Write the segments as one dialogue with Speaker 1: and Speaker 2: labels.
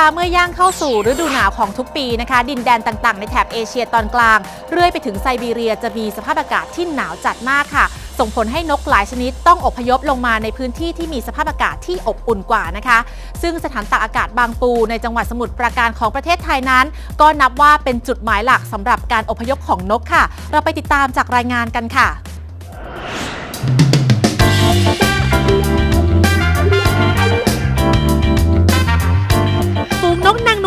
Speaker 1: คะเมื่อย่างเข้าสู่ฤดูหนาวของทุกปีนะคะ ดินแดนต่างๆ ในแถบเอเชียตอนกลาง เรื่อยไปถึงไซบีเรียจะมีสภาพอากาศที่หนาวจัดมากค่ะ ส่งผลให้นกหลายชนิดต้องอพยพลงมาในพื้นที่ที่มีสภาพอากาศที่อบอุ่นกว่านะคะ ซึ่งสถานตากอากาศบางปูในจังหวัดสมุทรปราการของประเทศไทยนั้น ก็นับว่าเป็นจุดหมายหลักสำหรับการอพยพของนกค่ะ เราไปติดตามจากรายงานกันค่ะ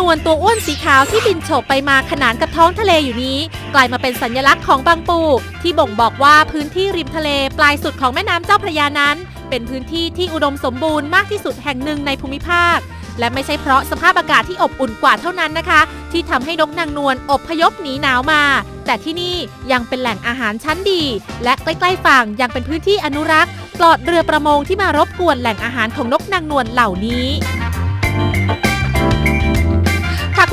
Speaker 1: ฝูงนกนางนวลตัวอ้วนสีขาวที่บินโฉบไปมาขนานกับท้องทะเลอยู่นี้ กลายมาเป็นสัญลักษณ์ของบางปู ที่บ่งบอกว่าพื้นที่ริมทะเลปลายสุดของแม่น้ำเจ้าพระยานั้น เป็นพื้นที่ที่อุดมสมบูรณ์มากที่สุดแห่งหนึ่งในภูมิภาค และไม่ใช่เพราะสภาพอากาศที่อบอุ่นกว่าเท่านั้นนะคะ ที่ทำให้นกนางนวลอบพยพหนีหนาวมา แต่ที่นี่ยังเป็นแหล่งอาหารชั้นดี และใกล้ๆฝั่งยังเป็นพื้นที่อนุรักษ์ปลอดเรือประมงที่มารบกวนแหล่งอาหารของนกนางนวลเหล่านี้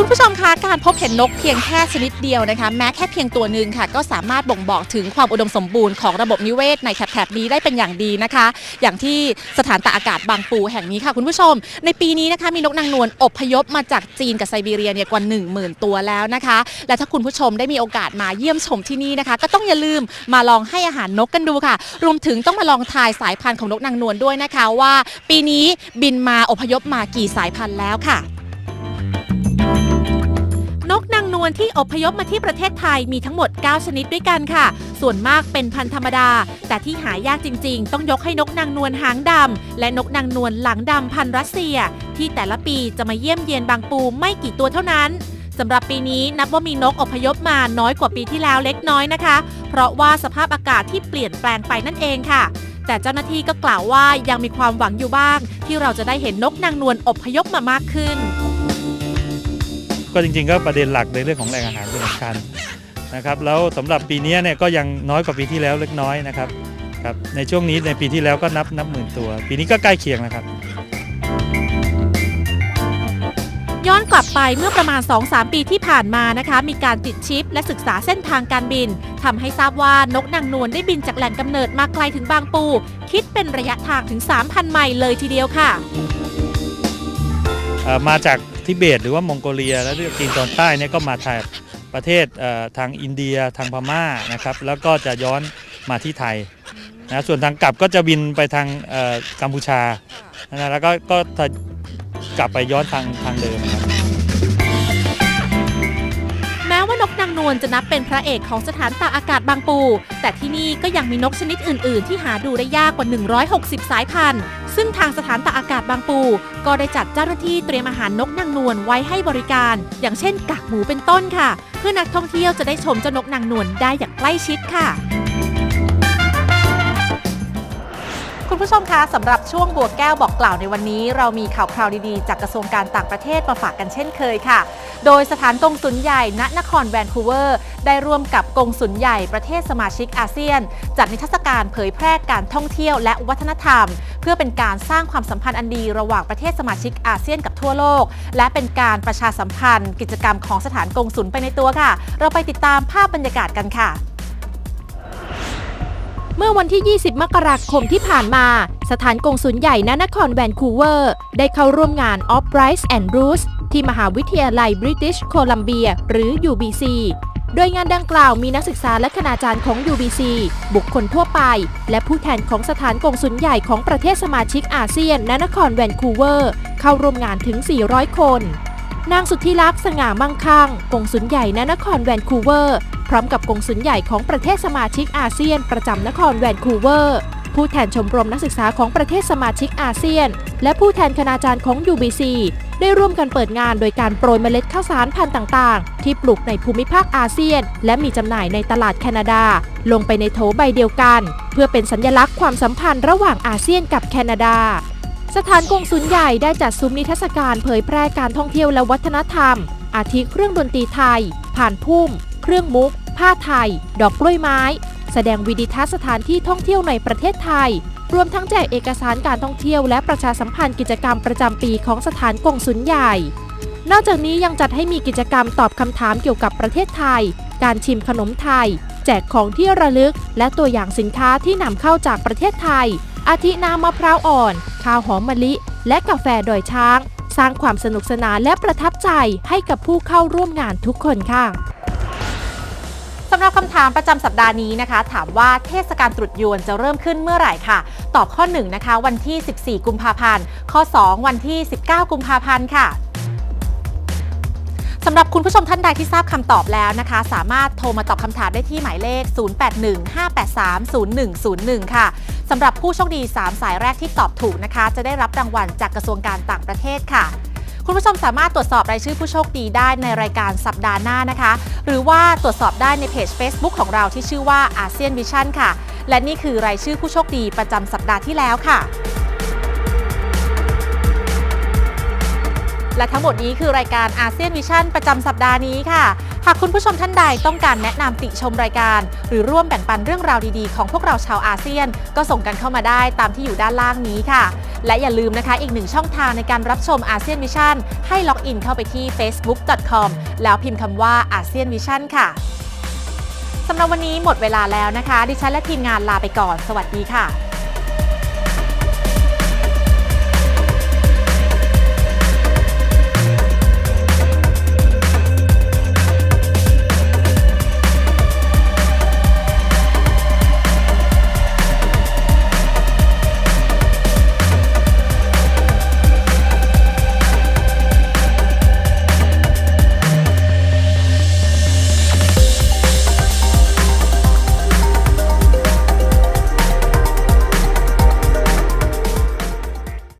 Speaker 1: คุณผู้ชมคะการพบเห็นนกเพียงแค่ชนิดเดียวนะคะ แม้แค่เพียงตัวหนึ่งค่ะ ก็สามารถบ่งบอกถึงความอุดมสมบูรณ์ของระบบนิเวศในแถบนี้ได้เป็นอย่างดีนะคะ อย่างที่สถานตากอากาศบางปูแห่งนี้ค่ะ คุณผู้ชม ในปีนี้นะคะมีนกนางนวลอพยพมาจากจีนกับไซบีเรียเนี่ยกว่า 1 0,000 ตัวแล้วนะคะ และถ้าคุณผู้ชมได้มีโอกาสมาเยี่ยมชมที่นี่นะคะ ก็ต้องอย่าลืมมาลองให้อาหารนกกันดูค่ะ รวมถึงต้องมาลองทายสายพันธุ์ของนกนางนวลด้วยนะคะว่า ปีนี้บินมาอพยพมากี่สายพันธุ์แล้วค่ะ นกนวลที่อพยพมาที่ประเทศไทยมีทั้งหมด 9 ชนิดด้วยกันค่ะ ส่วนมากเป็นพันธุ์ธรรมดา แต่ที่หายากจริง ๆ ต้องยกให้นกนางนวลหางดำและนกนางนวลหลังดำพันธุ์รัสเซีย ที่แต่ละปีจะมาเยี่ยมเยียนบางปูไม่กี่ตัวเท่านั้นสำหรับปีนี้นับว่ามีนกอพยพมาน้อยกว่าปีที่แล้วเล็กน้อยนะคะ เพราะว่าสภาพอากาศที่เปลี่ยนแปลงไปนั่นเองค่ะ แต่เจ้าหน้าที่ก็กล่าวว่ายังมีความหวังอยู่บ้าง ที่เราจะได้เห็นนกนางนวลอพยพมามากขึ้น
Speaker 2: ก็จริงๆ ก็ประเด็นหลักในเรื่องของแหล่งอาหารเป็นสำคัญนะครับแล้วสำหรับปีนี้เนี่ยก็ยังน้อยกว่าปีที่แล้วเล็กน้อยนะครับครับในช่วงนี้ในปีที่แล้วก็นับนับหมื่นตัว ปีนี้ก็ใกล้เคียงนะครับ
Speaker 1: ย้อนกลับไปเมื่อประมาณ 2-3 ปีที่ผ่านมานะคะ มีการติดชิปและศึกษาเส้นทางการบินทำให้ทราบว่านกนางนวลได้บินจากแหล่งกำเนิดมาไกลถึงบางปู คิดเป็นระยะทางถึง 3,000 ไมล์เลยทีเดียวค่ะ
Speaker 2: เอ่อมาจาก ทิเบต หรือว่ามองโกเลีย และเรียกจีนตอนใต้เนี่ยก็มาแถบประเทศทางอินเดียทางพม่านะครับแล้วก็จะย้อนมาที่ไทยนะส่วนทางกลับก็จะบินไปทางกัมพูชานะแล้วก็ก็กลับไปย้อนทางทางเดิมครับ
Speaker 1: นกนางนวลจะนับเป็นพระเอกของสถานตากอากาศบางปู แต่ที่นี่ก็ยังมีนกชนิดอื่น ๆ ที่หาดูได้ยากกว่า 160 สายพันธุ์ ซึ่งทางสถานตากอากาศบางปู ก็ได้จัดเจ้าหน้าที่เตรียมอาหารนกนางนวลไว้ให้บริการ อย่างเช่นกากหมูเป็นต้นค่ะ เพื่อนักท่องเที่ยวจะได้ชมเจ้านกนางนวลได้อย่างใกล้ชิดค่ะ คุณผู้ชมคะสำหรับช่วงบัวแก้วบอกกล่าวในวันนี้ เรามีข่าวคราวดีๆ จากกระทรวงการต่างประเทศมาฝากกันเช่นเคยค่ะ โดยสถานกงสุลใหญ่ณนครแวนคูเวอร์ ได้ร่วมกับกงสุลใหญ่ประเทศสมาชิกอาเซียน จัดนิทรรศการเผยแพร่การท่องเที่ยวและวัฒนธรรม เพื่อเป็นการสร้างความสัมพันธ์อันดีระหว่างประเทศสมาชิกอาเซียนกับทั่วโลก และเป็นการประชาสัมพันธ์ กิจกรรมของสถานกงสุลไปในตัวค่ะ เราไปติดตามภาพบรรยากาศกันค่ะ เมื่อวันที่ 20 มกราคมที่ผ่านมา สถานกงสุลใหญ่ณนครแวนคูเวอร์ ได้เข้าร่วมงาน Of Rice and Roots ที่มหาวิทยาลัย British Columbia หรือ UBC โดยงานดังกล่าวมีนักศึกษาและคณาจารย์ของ UBC บุคคลทั่วไป และผู้แทนของสถานกงสุลใหญ่ของประเทศสมาชิกอาเซียนณนครแวนคูเวอร์ เข้าร่วมงานถึง 400 คนนางสุทธิลักษณ์สง่ามั่งคั่งกงสุลใหญ่ณนครแวนคูเวอร์ พร้อมกับกงสุลใหญ่ของประเทศสมาชิกอาเซียน ประจำนครแวนคูเวอร์ ผู้แทนชมรมนักศึกษาของประเทศสมาชิกอาเซียน และผู้แทนคณาจารย์ของ UBC ได้ร่วมกันเปิดงานโดยการโปรยเมล็ดข้าวสารพันธุ์ต่าง ๆ ที่ปลูกในภูมิภาคอาเซียน และมีจำหน่ายในตลาดแคนาดา ลงไปในโถใบเดียวกัน เพื่อเป็นสัญลักษณ์ความสัมพันธ์ระหว่างอาเซียนกับแคนาดาสถานกงสุลใหญ่ได้จัดซุ้มนิทรรศการเผยแพร่การท่องเที่ยวและวัฒนธรรม อาทิเครื่องดนตรีไทย ผ่านพุ่ม เครื่องมุก ผ้าไทย ดอกกล้วยไม้ แสดงวิดิทัศน์สถานที่ท่องเที่ยวในประเทศไทย รวมทั้งแจกเอกสารการท่องเที่ยวและประชาสัมพันธ์กิจกรรมประจำปีของสถานกงสุลใหญ่ นอกจากนี้ยังจัดให้มีกิจกรรมตอบคำถามเกี่ยวกับประเทศไทย การชิมขนมไทย แจกของที่ระลึก และตัวอย่างสินค้าที่นำเข้าจากประเทศไทย อาทิน้ำมะพร้าวอ่อน ข้าวหอมมะลิ และกาแฟดอยช้าง ส
Speaker 3: ร้างความสนุกสนานและประทับใจให้กับผู้เข้าร่วมงานทุกคนค่ะ
Speaker 1: สำหรับคำถามประจำสัปดาห์นี้นะคะ ถามว่าเทศกาลตรุษยวนจะเริ่มขึ้นเมื่อไหร่ค่ะ ตอบข้อ1นะคะวันที่ 14 กุมภาพันธ์ ข้อ 2 วันที่ 19 กุมภาพันธ์ค่ะสำหรับคุณผู้ชมท่านใดที่ทราบคำตอบแล้วนะคะ สามารถโทรมาตอบคำถามได้ที่หมายเลข 0815830101 ค่ะสำหรับผู้โชคดี 3 สายแรกที่ตอบถูกนะคะ จะได้รับรางวัลจากกระทรวงการต่างประเทศค่ะ คุณผู้ชมสามารถตรวจสอบรายชื่อผู้โชคดีได้ในรายการสัปดาห์หน้านะคะ หรือว่าตรวจสอบได้ในเพจ Facebook ของเราที่ชื่อว่าอาเซียนวิชั่นค่ะ และนี่คือรายชื่อผู้โชคดีประจำสัปดาห์ที่แล้วค่ะ และทั้งหมดนี้คือรายการอาเซียนวิชั่นประจำสัปดาห์นี้ค่ะ หากคุณผู้ชมท่านใดต้องการแนะนำติชมรายการ หรือร่วมแบ่งปันเรื่องราวดีๆ ของพวกเราชาวอาเซียน ก็ส่งกันเข้ามาได้ตามที่อยู่ด้านล่างนี้ค่ะ และอย่าลืมนะคะอีกหนึ่งช่องทางในการรับชมอาเซียนวิชั่นให้ล็อกอินเข้าไปที่ facebook.com แล้วพิมพ์คำว่าอาเซียนวิชั่นค่ะสำหรับวันนี้หมดเวลาแล้วนะคะ ดิฉันและทีมงานลาไปก่อน สวัสดีค่ะ